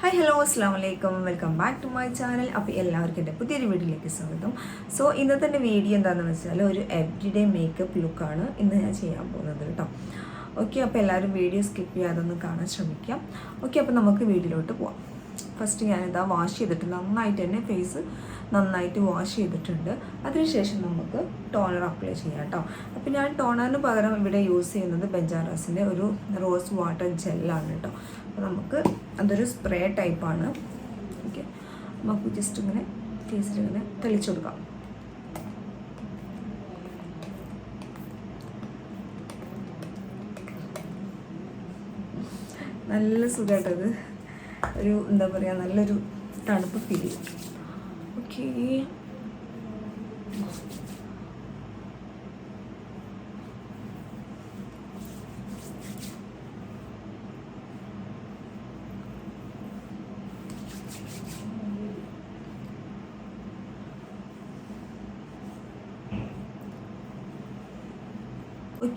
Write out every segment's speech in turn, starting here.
Hi hello അസ്സാം വലൈക്കും welcome back to my channel അപ്പോൾ എല്ലാവർക്കും എന്റെ പുതിയൊരു വീഡിയോയിലേക്ക് സ്വാഗതം. സോ ഇന്നത്തെ എന്റെ വീഡിയോ എന്താണെന്ന് വെച്ചാൽ ഒരു എവ്രിഡേ മേക്കപ്പ് ലുക്കാണ് ഇന്ന് ഞാൻ ചെയ്യാൻ പോകുന്നത് കേട്ടോ. ഓക്കെ അപ്പോൾ എല്ലാവരും വീഡിയോ സ്കിപ്പ് ചെയ്യാതെ ഒന്ന് കാണാൻ ശ്രമിക്കാം. ഓക്കെ അപ്പോൾ നമുക്ക് വീഡിയോയിലോട്ട് പോവാം. ഫസ്റ്റ് ഞാനിതാ വാഷ് ചെയ്തിട്ട് നന്നായിട്ട് തന്നെ ഫേസ് നന്നായിട്ട് വാഷ് ചെയ്തിട്ടുണ്ട്. അതിനുശേഷം നമുക്ക് ടോണർ അപ്ലൈ ചെയ്യാം കേട്ടോ. അപ്പോൾ ഞാൻ ടോണറിന് പകരം ഇവിടെ യൂസ് ചെയ്യുന്നത് ബെഞ്ചാറാസിന്റെ ഒരു റോസ് വാട്ടർ ജെല്ലാണ് കേട്ടോ. അപ്പോൾ നമുക്ക് അതൊരു സ്പ്രേ ടൈപ്പാണ് ഓക്കെ നമുക്ക് ജസ്റ്റ് ഇങ്ങനെ ഫേസിൽ ഇങ്ങനെ തെളിച്ചു കൊടുക്കാം. നല്ല സുഖമായിട്ടത് ഒരു എന്താ പറയുക നല്ലൊരു തണുപ്പ് ഫീൽ ചെയ്യും. ഓക്കേ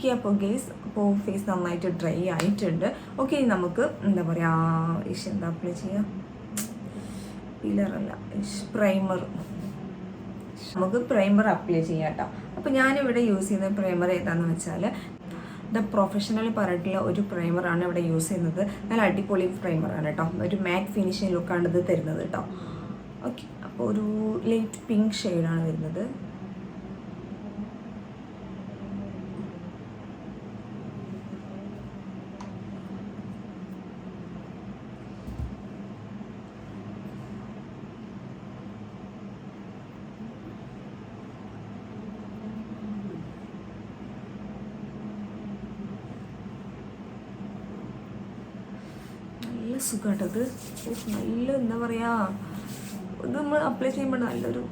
ഓക്കെ അപ്പോൾ ഗേസ് അപ്പോൾ ഫേസ് നന്നായിട്ട് ഡ്രൈ ആയിട്ടുണ്ട്. ഓക്കെ നമുക്ക് എന്താ പറയുക ഇഷ് എന്താ അപ്ലൈ ചെയ്യാം പില്ലറല്ല പ്രൈമർ നമുക്ക് പ്രൈമർ അപ്ലൈ ചെയ്യാം കേട്ടോ. അപ്പോൾ ഞാനിവിടെ യൂസ് ചെയ്യുന്ന പ്രൈമർ ഏതാണെന്ന് വെച്ചാൽ ദ പ്രൊഫഷണൽ പറഞ്ഞിട്ടുള്ള ഒരു പ്രൈമറാണ് ഇവിടെ യൂസ് ചെയ്യുന്നത്. നല്ല അടിപൊളി പ്രൈമറാണ് കേട്ടോ. ഒരു മാറ്റ് ഫിനിഷിങ് ലുക്കാണ് ഇത് തരുന്നത് കേട്ടോ. ഓക്കെ അപ്പോൾ ഒരു ലൈറ്റ് പിങ്ക് ഷെയ്ഡാണ് വരുന്നത് നല്ല സുഖമായിട്ടത് നല്ല എന്താ പറയുക ഇത് നമ്മൾ അപ്ലൈ ചെയ്യുമ്പോൾ നല്ലൊരു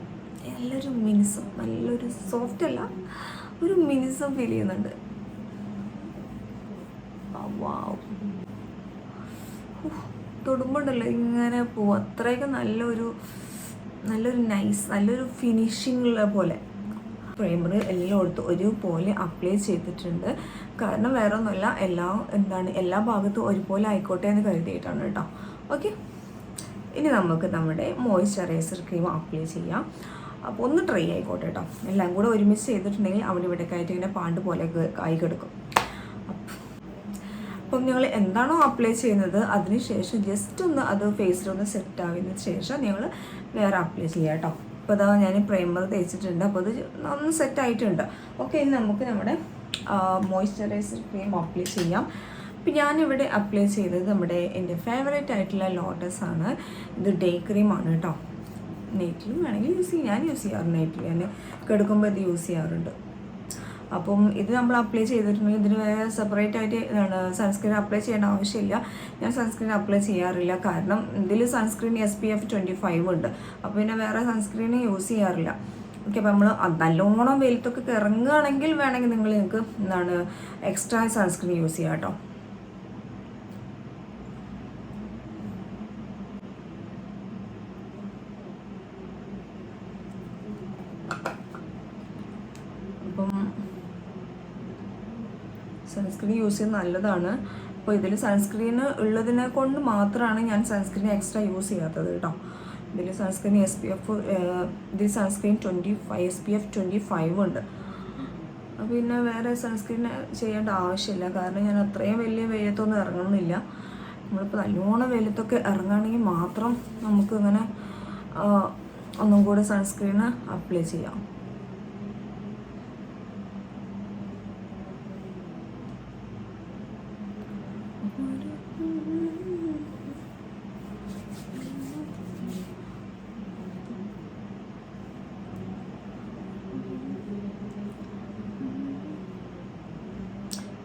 നല്ലൊരു മിനിസം നല്ലൊരു സോഫ്റ്റ് അല്ല ഒരു മിനിസം ഫീൽ ചെയ്യുന്നുണ്ട്. തൊടുമ്പോണ്ടല്ലോ ഇങ്ങനെ പോവും. അത്രയൊക്കെ നല്ലൊരു നല്ലൊരു നൈസ് നല്ലൊരു ഫിനിഷിംഗ് ഉള്ള പോലെ. പ്രൈമർ എല്ലായിടത്തും ഒരുപോലെ അപ്ലൈ ചെയ്തിട്ടുണ്ട്. കാരണം വേറെ ഒന്നുമല്ല എല്ലാ എന്താണ് എല്ലാ ഭാഗത്തും ഒരുപോലെ ആയിക്കോട്ടെ എന്ന് കരുതിയിട്ടാണ് കേട്ടോ. ഓക്കെ ഇനി നമുക്ക് നമ്മുടെ മോയ്സ്ചറൈസർ ക്രീം അപ്ലൈ ചെയ്യാം. അപ്പോൾ ഒന്ന് ട്രൈ ആയിക്കോട്ടെ കേട്ടോ. എല്ലാം കൂടെ ഒരുമിച്ച് ചെയ്തിട്ടുണ്ടെങ്കിൽ അവിടെ ഇവിടെ ആയിട്ട് ഇങ്ങനെ പാണ്ട് പോലെ ആയി കിടക്കും. അപ്പം നിങ്ങൾ എന്താണോ അപ്ലൈ ചെയ്യുന്നത് അതിന് ശേഷം ജസ്റ്റ് ഒന്ന് അത് ഫേസിലൊന്ന് സെറ്റ് ആയതിനു ശേഷം നിങ്ങൾ വേറെ അപ്ലൈ ചെയ്യുക കേട്ടോ. അപ്പോൾ അതാ ഞാൻ പ്രൈമർ തേച്ചിട്ടുണ്ട്. അപ്പോൾ അത് ഒന്ന് സെറ്റ് ആയിട്ടുണ്ട്. ഓക്കെ ഇനി നമുക്ക് നമ്മുടെ മോയ്സ്ചറൈസർ ക്രീം അപ്ലൈ ചെയ്യാം. അപ്പം ഞാനിവിടെ അപ്ലൈ ചെയ്തത് നമ്മുടെ എന്റെ ഫേവറേറ്റ് ആയിട്ടുള്ള ലോട്ടസ് ആണ്. ഇത് ഡേ ക്രീമാണ് കേട്ടോ നൈറ്റിലും വേണമെങ്കിൽ യൂസ് ചെയ്യാം. ഞാൻ യൂസ് ചെയ്യാറുണ്ട് നൈറ്റിൽ ഞാൻ കിടക്കുമ്പോൾ ഇത് യൂസ് ചെയ്യാറുണ്ട്. അപ്പം ഇത് നമ്മൾ അപ്ലൈ ചെയ്തിട്ടുണ്ടെങ്കിൽ ഇതിന് വേറെ സെപ്പറേറ്റ് ആയിട്ട് എന്താണ് സൺസ്ക്രീൻ അപ്ലൈ ചെയ്യേണ്ട ആവശ്യമില്ല. ഞാൻ സൺസ്ക്രീൻ അപ്ലൈ ചെയ്യാറില്ല. കാരണം ഇതിൽ sunscreen S P F twenty five ഉണ്ട്. അപ്പോൾ പിന്നെ വേറെ സൺസ്ക്രീൻ യൂസ് ചെയ്യാറില്ല. ഓക്കെ അപ്പോൾ നമ്മൾ നല്ലോണം വെയിലത്തൊക്കെ ഇറങ്ങുകയാണെങ്കിൽ വേണമെങ്കിൽ നിങ്ങൾ നിങ്ങൾക്ക് എന്താണ് എക്സ്ട്രാ സൺസ്ക്രീൻ യൂസ് ചെയ്യാം കേട്ടോ. സൺസ്ക്രീൻ യൂസ് ചെയ്യുന്നത് നല്ലതാണ്. അപ്പോൾ ഇതിൽ സൺസ്ക്രീൻ ഉള്ളതിനെ കൊണ്ട് മാത്രമാണ് ഞാൻ സൺസ്ക്രീൻ എക്സ്ട്രാ യൂസ് ചെയ്യാത്തത് കേട്ടോ. ഇതിൽ സൺസ്ക്രീൻ എസ് പി എഫ് ഇതിൽ sunscreen twenty five S P F twenty five ഉണ്ട്. പിന്നെ വേറെ സൺസ്ക്രീൻ ചെയ്യേണ്ട ആവശ്യമില്ല. കാരണം ഞാൻ അത്രയും വലിയ വെയിലത്തൊന്നും ഇറങ്ങുന്നില്ല. നമ്മളിപ്പോൾ നല്ലോണം വെയിലത്തൊക്കെ ഇറങ്ങുകയാണെങ്കിൽ മാത്രം നമുക്കിങ്ങനെ ഒന്നും കൂടെ സൺസ്ക്രീന് അപ്ലൈ ചെയ്യാം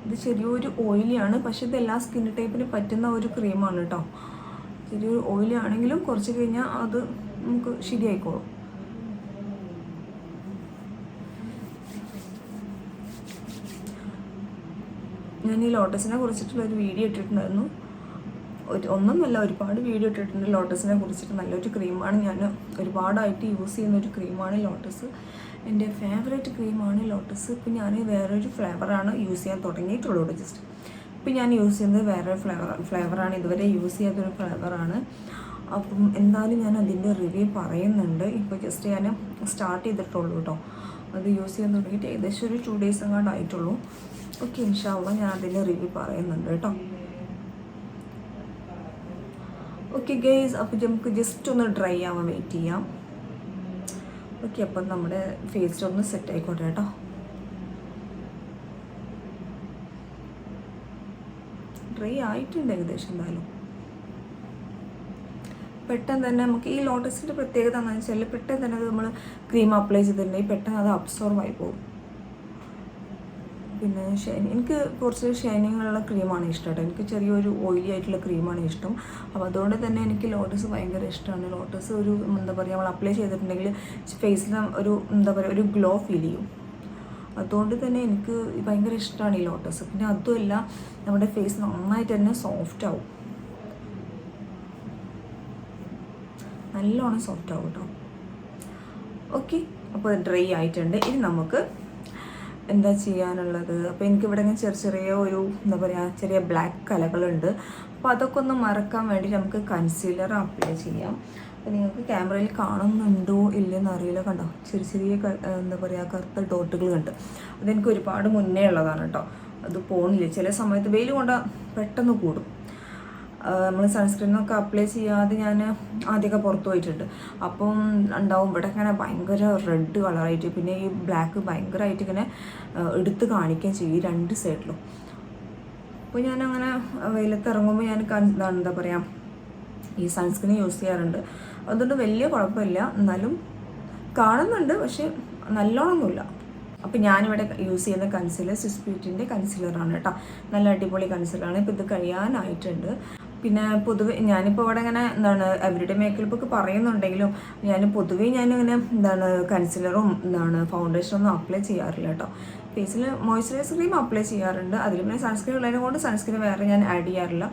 ഇത് ചെറിയൊരു ഓയിലിയാണ് പക്ഷേ ഇത് എല്ലാ സ്കിൻ ടൈപ്പിന് പറ്റുന്ന ഒരു ക്രീമാണ് കേട്ടോ ചെറിയൊരു ഓയിലി ആണെങ്കിലും കുറച്ച് കഴിഞ്ഞാൽ അത് നമുക്ക് ശരിയായിക്കോളും. ഞാൻ ഈ ലോട്ടസിനെ കുറിച്ചിട്ടുള്ള ഒരു വീഡിയോ ഇട്ടിട്ടുണ്ടായിരുന്നു. ഒരു ഒന്നൊന്നുമല്ല ഒരുപാട് വീഡിയോ ഇട്ടിട്ടുണ്ട്. ലോട്ടസിനെ കുറിച്ചിട്ട് നല്ലൊരു ക്രീമാണ് ഞാൻ ഒരുപാടായിട്ട് യൂസ് ചെയ്യുന്ന ഒരു ക്രീമാണ് ലോട്ടസ്. എന്റെ ഫേവറേറ്റ് ക്രീമാണ് ലോട്ടസ് ഇപ്പം ഞാൻ വേറൊരു ഫ്ലേവറാണ് യൂസ് ചെയ്യാൻ തുടങ്ങിയിട്ടുള്ളൂ ജസ്റ്റ് ഇപ്പം ഞാൻ യൂസ് ചെയ്യുന്നത് വേറൊരു ഫ്ലേവർ ഫ്ലേവറാണ് ഇതുവരെ യൂസ് ചെയ്യാത്തൊരു ഫ്ലേവറാണ് അപ്പം എന്തായാലും ഞാൻ അതിന്റെ റിവ്യൂ പറയുന്നുണ്ട്. ഇപ്പോൾ ജസ്റ്റ് ഞാൻ സ്റ്റാർട്ട് ചെയ്തിട്ടുള്ളൂ കേട്ടോ അത് യൂസ് ചെയ്യാൻ തുടങ്ങിയിട്ട് ഏകദേശം ഒരു ടു ഡേയ്സ് എങ്ങാണ്ട് ആയിട്ടുള്ളൂ. ഓക്കെ ഇൻഷാള്ള ഞാൻ അതിന്റെ റിവ്യൂ പറയുന്നുണ്ട് കേട്ടോ ഓക്കെ ഗേസ് അപ്പോൾ നമുക്ക് ജസ്റ്റ് ഒന്ന് ഡ്രൈ ആവാൻ വെയിറ്റ് ചെയ്യാം. ഓക്കെ അപ്പം നമ്മുടെ ഫേസ് ഒന്ന് സെറ്റ് ആയിക്കോട്ടെ കേട്ടോ. ഡ്രൈ ആയിട്ടുണ്ട് ഏകദേശം എന്തായാലും. പെട്ടെന്ന് തന്നെ നമുക്ക് ഈ ലോട്ടസിന്റെ പ്രത്യേകത എന്താണെന്ന് വെച്ചാൽ പെട്ടെന്ന് തന്നെ അത് നമ്മൾ ക്രീം അപ്ലൈ ചെയ്തിട്ടുണ്ടെങ്കിൽ പെട്ടെന്ന് അത് അബ്സോർവ് ആയി പോകും. പിന്നെ ഷൈൻ എനിക്ക് കുറച്ച് ഷൈനിങ്ങുള്ള ക്രീമാണ് ഇഷ്ടം കേട്ടോ എനിക്ക് ചെറിയൊരു ഓയിലി ആയിട്ടുള്ള ക്രീമാണ് ഇഷ്ടം. അപ്പോൾ അതുകൊണ്ട് തന്നെ എനിക്ക് ലോട്ടസ് ഭയങ്കര ഇഷ്ടമാണ് ലോട്ടസ് ഒരു എന്താ പറയുക നമ്മൾ അപ്ലൈ ചെയ്തിട്ടുണ്ടെങ്കിൽ ഫേസിൽ ഒരു എന്താ പറയുക ഒരു ഗ്ലോ ഫീൽ ചെയ്യും. അതുകൊണ്ട് തന്നെ എനിക്ക് ഭയങ്കര ഇഷ്ടമാണ് ഈ ലോട്ടസ്. പിന്നെ അതുമല്ല നമ്മുടെ ഫേസ് നന്നായിട്ട് തന്നെ സോഫ്റ്റ് ആവും. നല്ലോണം സോഫ്റ്റ് ആവും കേട്ടോ ഓക്കെ അപ്പോൾ ഡ്രൈ ആയിട്ടുണ്ട്. ഇനി നമുക്ക് എന്താ ചെയ്യാനുള്ളത്? അപ്പോൾ എനിക്കിവിടെ ഇങ്ങനെ ചെറിയ ചെറിയ ഒരു എന്താ പറയുക ചെറിയ ബ്ലാക്ക് കലകളുണ്ട്. അപ്പോൾ അതൊക്കെ ഒന്ന് മറക്കാൻ വേണ്ടി നമുക്ക് കൺസീലർ അപ്ലൈ ചെയ്യാം. അപ്പോൾ നിങ്ങൾക്ക് ക്യാമറയിൽ കാണുന്നുണ്ടോ ഇല്ലെന്ന് അറിയില്ല കണ്ടോ? ചെറിയ ചെറിയ എന്താ പറയുക കറുത്ത ഡോട്ടുകൾ കണ്ട്. അതെനിക്ക് ഒരുപാട് മുന്നേ ഉള്ളതാണ് കേട്ടോ. അത് പോണില്ല. ചില സമയത്ത് വെയിൽ കൊണ്ട് പെട്ടെന്ന് കൂടും. നമ്മൾ സൺസ്ക്രീനൊക്കെ അപ്ലൈ ചെയ്യാതെ ഞാൻ ആദ്യമൊക്കെ പുറത്ത് പോയിട്ടുണ്ട്. അപ്പം ഉണ്ടാവും. ഇവിടെ ഇങ്ങനെ ഭയങ്കര റെഡ് കളറായിട്ട് പിന്നെ ഈ ബ്ലാക്ക് ഭയങ്കരമായിട്ട് ഇങ്ങനെ എടുത്ത് കാണിക്കുകയും ചെയ്യും. രണ്ട് സൈഡിലും അപ്പോൾ ഞാനങ്ങനെ വെയിലത്ത് ഇറങ്ങുമ്പോൾ ഞാൻ എന്താ പറയുക ഈ സൺസ്ക്രീൻ യൂസ് ചെയ്യാറുണ്ട്. അതുകൊണ്ട് വലിയ കുഴപ്പമില്ല. എന്നാലും കാണുന്നുണ്ട് പക്ഷേ നല്ലോണമൊന്നുമില്ല അപ്പോൾ ഞാനിവിടെ യൂസ് ചെയ്യുന്ന കൺസീലർ സിസ്പീറ്റിന്റെ കൺസീലറാണ് കേട്ടോ. നല്ല അടിപൊളി കൺസീലറാണ് ഇപ്പോൾ ഇത് കഴിയാനായിട്ടുണ്ട്. പിന്നെ പൊതുവെ ഞാനിപ്പോൾ ഇവിടെ ഇങ്ങനെ എന്താണ് എവരിഡേ മേക്കപ്പ് ഒക്കെ പറയുന്നുണ്ടെങ്കിലും ഞാൻ പൊതുവേ ഞാനിങ്ങനെ എന്താണ് കൺസിലറും എന്താണ് ഫൗണ്ടേഷനൊന്നും അപ്ലൈ ചെയ്യാറില്ല കേട്ടോ ഫേസിൽ മോയ്സ്ചറൈസർ ക്രീം അപ്ലൈ ചെയ്യാറുണ്ട്. അതിൽ പിന്നെ സൺസ്ക്രീൻ ഉള്ളതിനെ കൊണ്ട് സൺസ്ക്രീൻ വേറെ ഞാൻ ആഡ് ചെയ്യാറില്ല.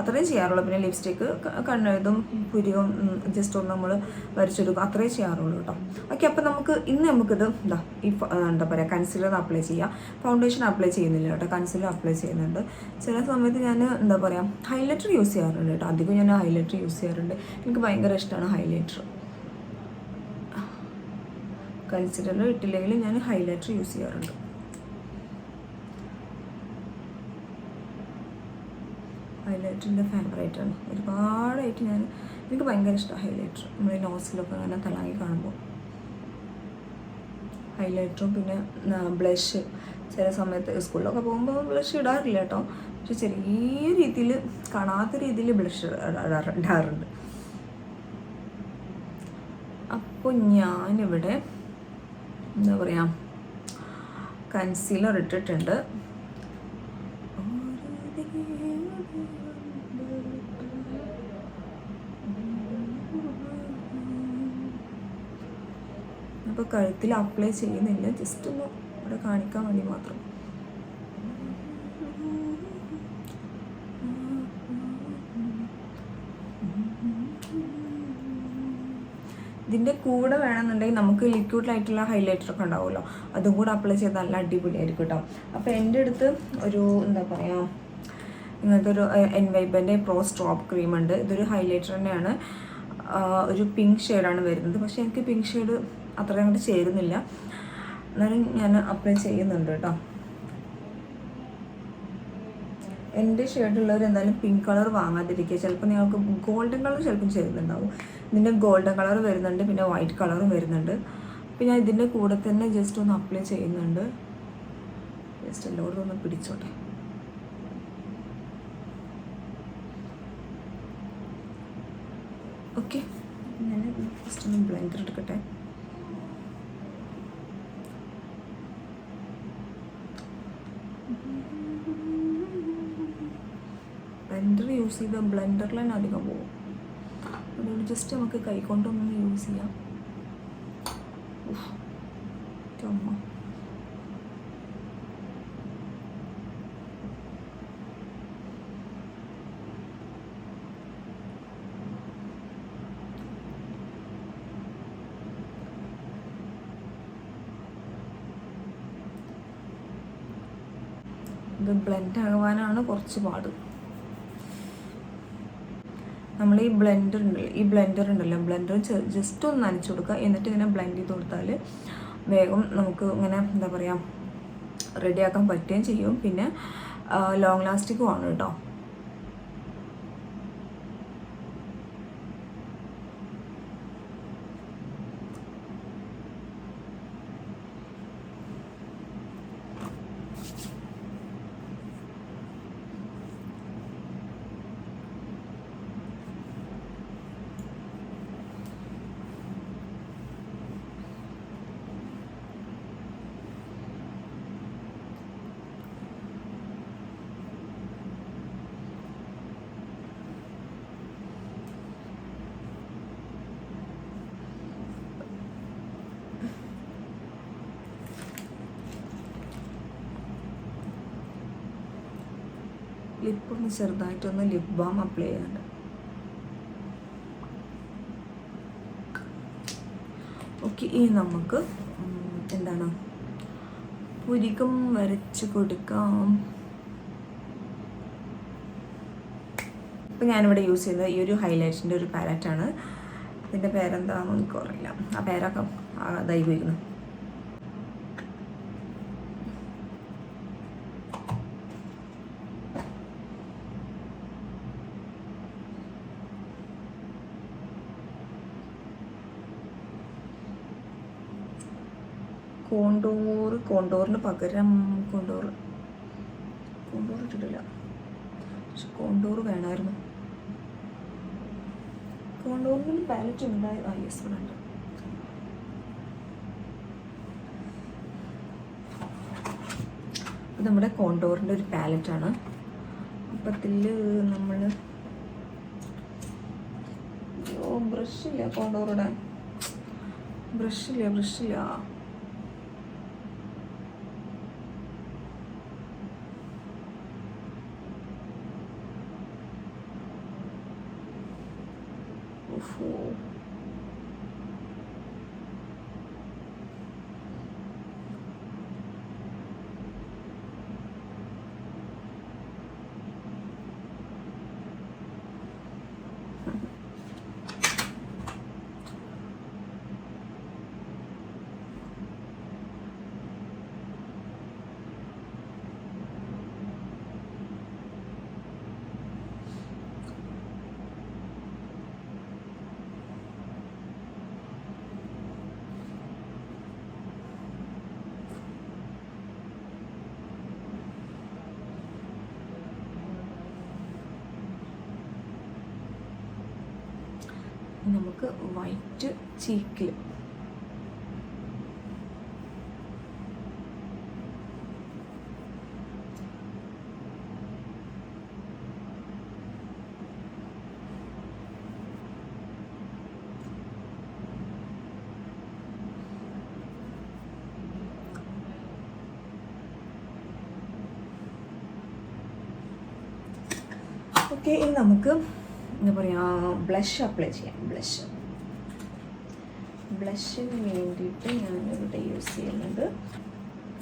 അത്രയും ചെയ്യാറുള്ളൂ. പിന്നെ ലിപ്സ്റ്റിക്ക് കണ്ണെഴുതും പുരിയും ജസ്റ്റ് ഒന്ന് നമ്മൾ വരച്ചെടുക്കും. അത്രയും ചെയ്യാറുള്ളൂ കേട്ടോ. ഓക്കെ അപ്പോൾ നമുക്ക് ഇന്ന് നമുക്കിത് എന്താ ഈ എന്താ പറയുക കൺസിലർ അപ്ലൈ ചെയ്യാം. ഫൗണ്ടേഷൻ അപ്ലൈ ചെയ്യുന്നില്ല കേട്ടോ. കൺസിലർ അപ്ലൈ ചെയ്യുന്നുണ്ട്. ചില സമയത്ത് ഞാൻ എന്താ പറയുക ഹൈലൈറ്റർ യൂസ് ചെയ്യാറുണ്ട് കേട്ടോ. അധികം ഞാൻ ഹൈലൈറ്റർ യൂസ് ചെയ്യാറുണ്ട്. എനിക്ക് ഭയങ്കര ഇഷ്ടമാണ് ഹൈലൈറ്റർ കൺസിലർ ഇട്ടില്ലെങ്കിൽ ഞാൻ ഹൈലൈറ്റർ യൂസ് ചെയ്യാറുണ്ട്. ഹൈലൈറ്ററിന്റെ ഫേവറേറ്റാണ് ഒരുപാടായിട്ട് ഞാൻ എനിക്ക് ഭയങ്കര ഇഷ്ടമാണ് ഹൈലൈറ്റർ. നമ്മൾ നോസിലൊക്കെ അങ്ങനെ തിളങ്ങി കാണുമ്പോൾ. ഹൈലൈറ്ററും പിന്നെ ബ്ലഷ്. ചില സമയത്ത് സ്കൂളിലൊക്കെ പോകുമ്പോൾ ബ്ലഷ് ഇടാറില്ല കേട്ടോ. പക്ഷെ ചെറിയ രീതിയിൽ കാണാത്ത രീതിയിൽ ബ്ലഷ് ഇടാറുണ്ട്. അപ്പോൾ ഞാനിവിടെ എന്താ പറയുക കൺസീലർ ഇട്ടിട്ടുണ്ട്. കഴുത്തിൽ അപ്ലൈ ചെയ്യുന്നില്ല. ജസ്റ്റ് ഒന്ന് ഇവിടെ കാണിക്കാൻ വേണ്ടി മാത്രം. ഇതിന്റെ കൂടെ വേണമെന്നുണ്ടെങ്കിൽ നമുക്ക് ലിക്വിഡിലായിട്ടുള്ള ഹൈലൈറ്റർ ഒക്കെ ഉണ്ടാവുമല്ലോ. അതും കൂടെ അപ്ലൈ ചെയ്താൽ നല്ല അടിപൊളിയായിരിക്കും കേട്ടോ. അപ്പോൾ എന്റെ അടുത്ത് ഒരു എന്താ പറയുക ഇങ്ങനത്തെ ഒരു എൻവൈബന്റെ പ്രോ സ്ട്രോപ്പ് ക്രീം ഉണ്ട്. ഇതൊരു ഹൈലൈറ്റർ തന്നെയാണ്. ഒരു പിങ്ക് ഷെയ്ഡാണ് വരുന്നത്. പക്ഷേ എനിക്ക് പിങ്ക് ഷെയ്ഡ് അത്രയും അങ്ങോട്ട് ചേരുന്നില്ല. എന്നാലും ഞാൻ അപ്ലൈ ചെയ്യുന്നുണ്ട് കേട്ടോ എന്റെ ഷെയ്ഡുള്ളവർ എന്തായാലും പിങ്ക് കളർ വാങ്ങാതിരിക്കുക. ചിലപ്പോൾ നിങ്ങൾക്ക് ഗോൾഡൻ കളർ ചിലപ്പം ചേരുന്നുണ്ടാവും. ഇതിന്റെ ഗോൾഡൻ കളർ വരുന്നുണ്ട് പിന്നെ വൈറ്റ് കളറും വരുന്നുണ്ട്. ഞാൻ ഇതിന്റെ കൂടെ തന്നെ ജസ്റ്റ് ഒന്ന് അപ്ലൈ ചെയ്യുന്നുണ്ട്. ജസ്റ്റ് എല്ലാവരും ഒന്ന് പിടിച്ചോട്ടെ. ഓക്കെ ഞാൻ ഫസ്റ്റ് ഒന്ന് ബ്ലെൻഡർ എടുക്കട്ടെ. ബ്ലെൻഡർ യൂസ് ചെയ്ത് ബ്ലെൻഡറിൽ തന്നെ അധികം പോകും അതുകൊണ്ട് ജസ്റ്റ് നമുക്ക് കൈകൊണ്ടൊന്ന് യൂസ് ചെയ്യാം. അത് ബ്ലെൻഡ് ആകുവാനാണ് കുറച്ച് പാട്. നമ്മൾ ഈ ബ്ലെൻഡർ ഉണ്ടല്ലോ ഈ ബ്ലെൻഡർ ഉണ്ടല്ലോ ബ്ലെൻഡർ ജസ്റ്റ് ഒന്ന് നനച്ചു കൊടുക്കുക എന്നിട്ട് ഇങ്ങനെ ബ്ലെൻഡ് ചെയ്ത് കൊടുത്താൽ വേഗം നമുക്ക് ഇങ്ങനെ എന്താ പറയുക റെഡിയാക്കാൻ പറ്റുകയും ചെയ്യും. പിന്നെ ലോങ് ലാസ്റ്റിക്കും ആണ് കേട്ടോ. ലിപ്പ് ഒന്ന് ചെറുതായിട്ടൊന്ന് ലിപ് ബാം അപ്ലൈ ചെയ്യാണ്ട്. ഓക്കെ ഇനി നമുക്ക് എന്താണ്? പുരികം വരച്ച് കൊടുക്കാം. ഇപ്പം ഞാനിവിടെ യൂസ് ചെയ്യുന്നത് ഈ ഒരു ഹൈലൈറ്റിന്റെ ഒരു പാലറ്റാണ് അതിന്റെ പേരെന്താണെന്ന് എനിക്ക് ഓർമ്മയില്ല ആ പേരൊക്കെ ഇതായി പോയിരുന്നു കോണ്ടോർ കോണ്ടോറിന് പകരം കോണ്ടോർ കോണ്ടോർ ഇട്ടിട്ടില്ല. പക്ഷെ കോണ്ടോർ വേണമായിരുന്നു. കോണ്ടോറിന് പാലറ്റ് ഉണ്ടായി ആ യെസ് ഇവിടെ ഉണ്ട്. നമ്മുടെ കോണ്ടോറിന്റെ ഒരു പാലറ്റാണ് അപ്പത്തിൽ നമ്മൾ അയ്യോ ബ്രഷില്ല കോണ്ടോറുടെ ബ്രഷില്ല ബ്രഷില്ല Before. നമുക്ക് വൈറ്റ് ചീക്കിൽ ഓക്കെ ഇനി നമുക്ക് എന്താ പറയുക ബ്ലഷ് അപ്ലൈ ചെയ്യാം. ബ്ലഷ് ബ്ലഷിന് വേണ്ടിയിട്ട് ഞാനിവിടെ യൂസ് ചെയ്യുന്നത്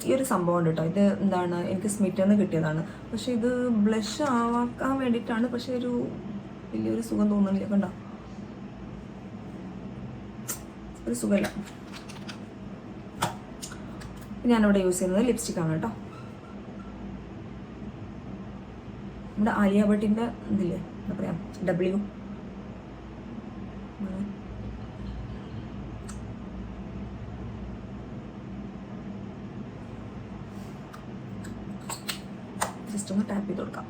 ഈ ഒരു സംഭവം ഉണ്ട് കേട്ടോ. ഇത് എന്താണ്? എനിക്ക് സ്മിറ്റിൽ കിട്ടിയതാണ്. പക്ഷേ ഇത് ബ്ലഷ് ആവാക്കാൻ വേണ്ടിയിട്ടാണ്. പക്ഷേ ഒരു വലിയൊരു സുഖം തോന്നുന്നില്ല. കണ്ടോ? ഒരു സുഖമില്ല. ഞാനിവിടെ യൂസ് ചെയ്യുന്നത് ലിപ്സ്റ്റിക്കാണ് കേട്ടോ. നമ്മുടെ ആലിയ ഭട്ടിന്റെ ഇതില്ലേ? എന്താ പറയാ? ഡബ്ല്യു ജസ്റ്റ് ഒന്ന് ടാപ്പ് ചെയ്ത് കൊടുക്കാം.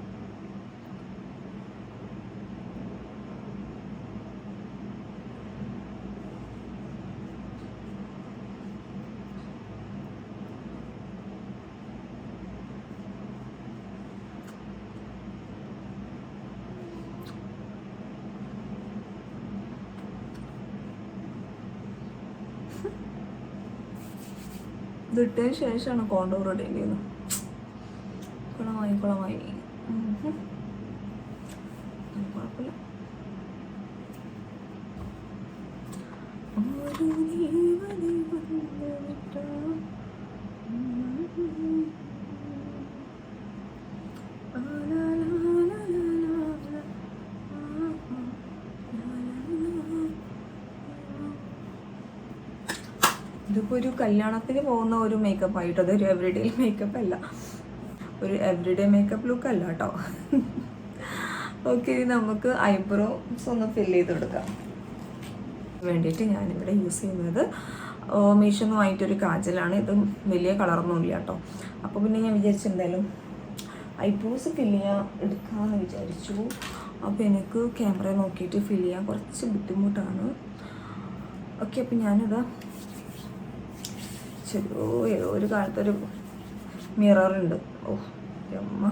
ഇതിട്ടതിന് ശേഷമാണ് കോണ്ടോർ റെഡി ചെയ്യുന്നത് കുളമായി. കുളമായി കുഴപ്പമില്ല. ഒരു നീവനെ വന്നു ഇതിപ്പോൾ ഒരു കല്യാണത്തിന് പോകുന്ന ഒരു മേക്കപ്പ് ആയിട്ട് അതൊരു എവറിഡേ മേക്കപ്പ് അല്ല. ഒരു എവറിഡേ മേക്കപ്പ് ലുക്ക് അല്ല കേട്ടോ ഓക്കെ നമുക്ക് ഐബ്രോസ് ഒന്ന് ഫിൽ ചെയ്ത് കൊടുക്കാം. വേണ്ടിയിട്ട് ഞാനിവിടെ യൂസ് ചെയ്യുന്നത് മീഷോ വാങ്ങിയിട്ടൊരു കാജലാണ്. ഇത് വലിയ കളറൊന്നുമില്ല കേട്ടോ അപ്പോൾ പിന്നെ ഞാൻ വിചാരിച്ചു എന്തായാലും ഐബ്രോസ് ഫില്ല് ചെയ്യാൻ എടുക്കാമെന്ന് വിചാരിച്ചു. അപ്പോൾ എനിക്ക് ക്യാമറ നോക്കിയിട്ട് ഫിൽ ചെയ്യാൻ കുറച്ച് ബുദ്ധിമുട്ടാണ്. ഓക്കെ അപ്പോൾ ഞാനിത് ഏതോ ഒരു കാലത്തൊരു മിററുണ്ട് ഓ അമ്മ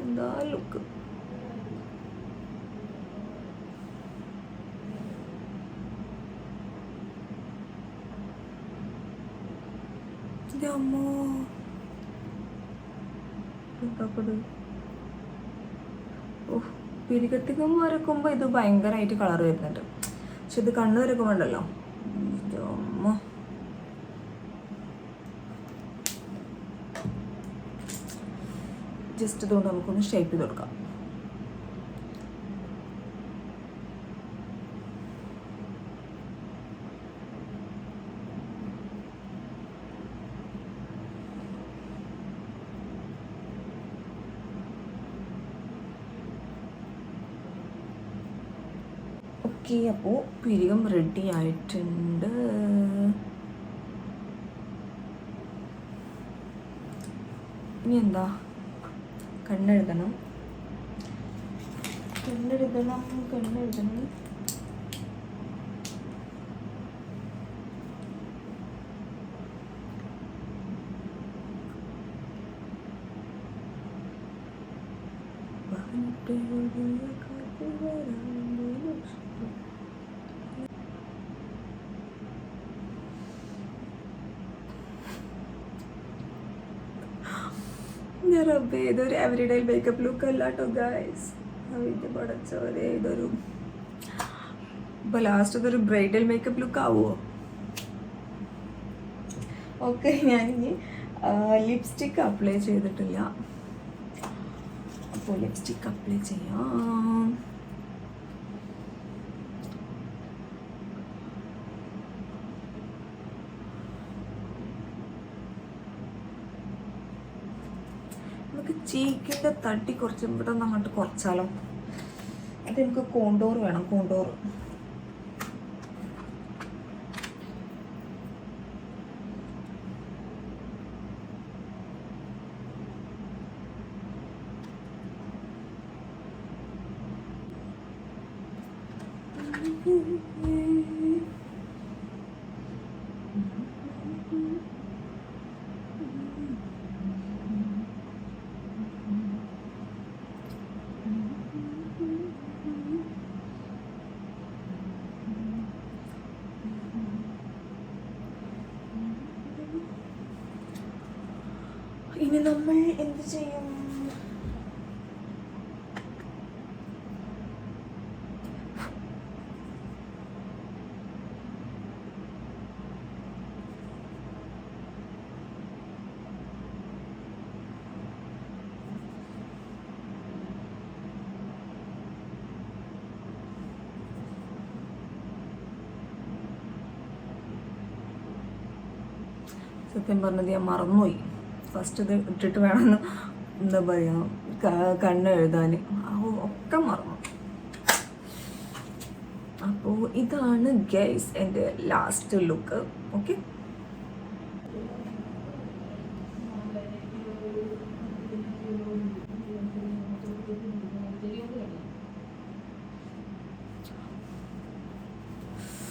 എന്താ ലുക്ക് അമ്മോ എന്താക്കത് ഓ പിരികത്തികം വരക്കുമ്പോൾ ഇത് ഭയങ്കരമായിട്ട് കളർ വരുന്നുണ്ട്. പക്ഷെ ഇത് കണ്ണ് വരക്കുമ്പോൾ ഉണ്ടല്ലോ ജസ്റ്റ് ഇതുകൊണ്ട് നമുക്കൊന്ന് ഷേപ്പ് ചെയ്ത് കൊടുക്കാം. ഓക്കെ അപ്പോൾ പിരികം റെഡി ആയിട്ടുണ്ട്. ഇനി എന്താ? കണ്ണെഴുതണം. കണ്ണെഴുതണം കണ്ണെഴുതണം. റബ്ബേ ഇതൊരു എവറിഡേ മേക്കപ്പ് ലുക്ക് അല്ല കേട്ടോ ഗൈസ് ഇത് പടച്ചവരെ ഇതൊരു ഇപ്പൊ ലാസ്റ്റ് ഇതൊരു ബ്രൈഡൽ മേക്കപ്പ് ലുക്ക് ആവുമോ ഓക്കെ ഞാനിനി ലിപ്സ്റ്റിക്ക് അപ്ലൈ ചെയ്തിട്ടില്ല. അപ്പോൾ ലിപ്സ്റ്റിക്ക് അപ്ലൈ ചെയ്യാം നമുക്ക് ചീക്കിന്റെ തട്ടി കുറച്ച് ഇവിടെ നിന്ന് അങ്ങോട്ട് കുറച്ചാലോ. അതെനിക്ക് കോണ്ടോർ വേണം കോണ്ടോർ ഇനി നമ്മൾ എന്ത് ചെയ്യും സത്യം പറഞ്ഞത് ഞാൻ മറന്നുപോയി ഫസ്റ്റ് ഇത് ഇട്ടിട്ട് വേണമെന്ന് എന്താ പറയുക കണ്ണ് എഴുതാൻ ഒക്കെ മറന്നു. അപ്പോൾ ഇതാണ് ഗൈസ് എന്റെ ലാസ്റ്റ് ലുക്ക് ഓക്കെ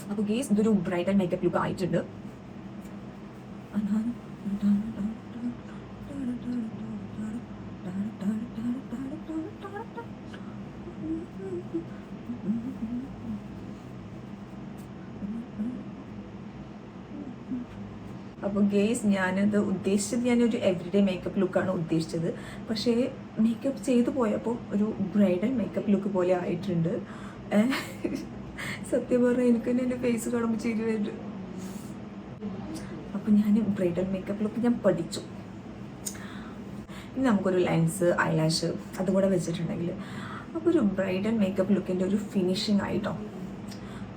അപ്പോൾ ഗേസ് ഇതൊരു ബ്രൈഡൽ മേക്കപ്പ് ലുക്ക് ആയിട്ടുണ്ട്. ഗേസ് ഞാനത് ഉദ്ദേശിച്ചത് ഞാനൊരു എവറിഡേ മേക്കപ്പ് ലുക്കാണ് ഉദ്ദേശിച്ചത്. പക്ഷേ മേക്കപ്പ് ചെയ്തു പോയപ്പോൾ ഒരു ബ്രൈഡൽ മേക്കപ്പ് ലുക്ക് പോലെ ആയിട്ടുണ്ട്. സത്യം പറഞ്ഞാൽ എനിക്ക് തന്നെ എന്റെ ഫേസ് കാണുമ്പോൾ ചെയ്തു വരും. അപ്പം ഞാൻ ബ്രൈഡൽ മേക്കപ്പ് ലുക്ക് ഞാൻ പഠിച്ചു. ഇനി നമുക്കൊരു ലെൻസ് ഐലാഷ് അതുകൂടെ വെച്ചിട്ടുണ്ടെങ്കിൽ അപ്പോൾ ഒരു ബ്രൈഡൽ മേക്കപ്പ് ലുക്കിന്റെ ഒരു ഫിനിഷിങ് ആയിട്ടോ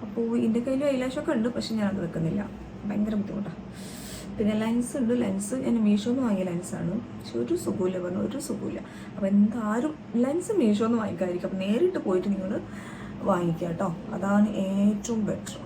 അപ്പോൾ എന്റെ കയ്യിൽ ഐലാഷൊക്കെ ഉണ്ട് പക്ഷെ ഞാനത് വെക്കുന്നില്ല. ഭയങ്കര ബുദ്ധിമുട്ടാണ് പിന്നെ ലെൻസ് ഉണ്ട്. ലെൻസ് ഞാൻ മീഷോന്ന് വാങ്ങിയ ലെൻസാണ് പക്ഷെ ഒരു സുഖമില്ല പറഞ്ഞു ഒരു സുഖമില്ല അപ്പോൾ എന്തായാലും ലെൻസ് മീഷോന്ന് വാങ്ങിക്കാതിരിക്കും. അപ്പം നേരിട്ട് പോയിട്ട് നിങ്ങൾ വാങ്ങിക്കുക കേട്ടോ അതാണ് ഏറ്റവും ബെറ്റർ